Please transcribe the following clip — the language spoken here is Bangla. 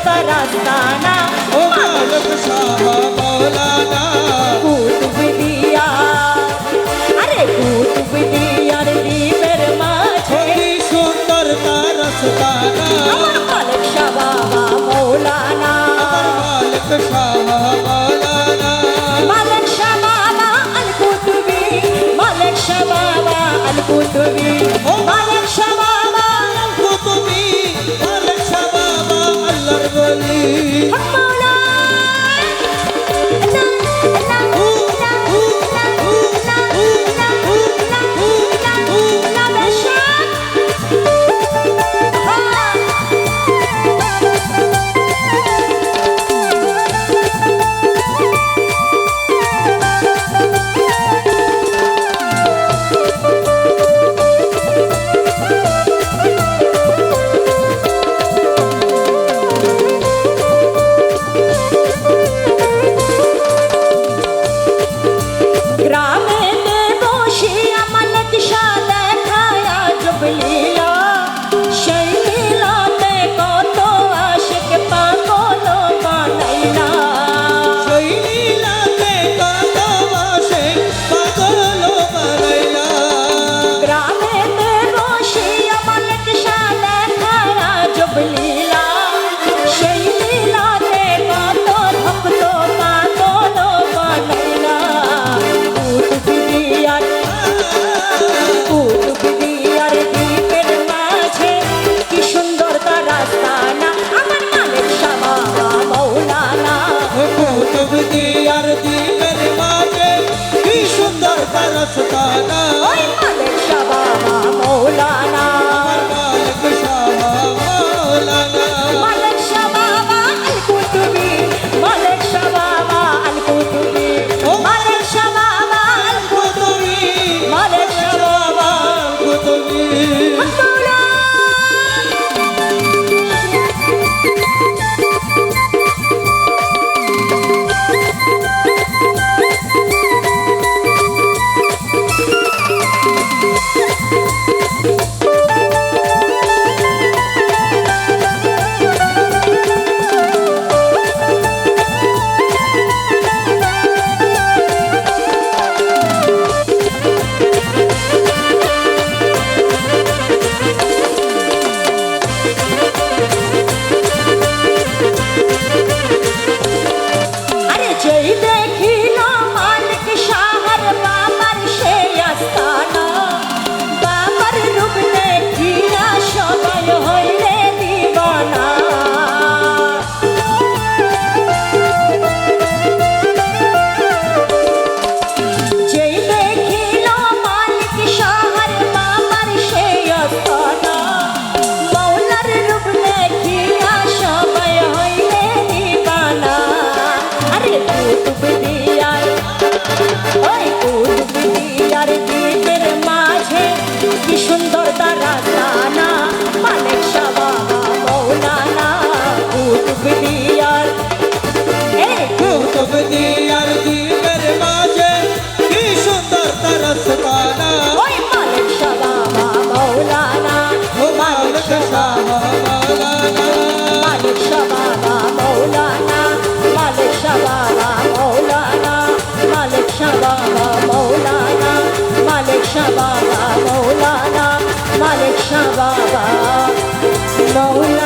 সুন্দর তার রাস্তানা ও মালিক শাহ মৌলানা কুতুব দিয়া আরে কুতুব দিয়ার দ্বীপের মাঝে কি সুন্দর তার রাস্তানা আমার মালিক শাহ বাবা মৌলানা আমার মালিক শাহ মৌলানা মালিক শাহ বাবা আল কুতুবি মালিক শাহ বাবা বসিয়া আমার শাহ দেখায়া আজ সেই কুতুব আর দ্বীপের মাঝে কি সুন্দর তার ওই সুন্দর তারা বাবা নহলে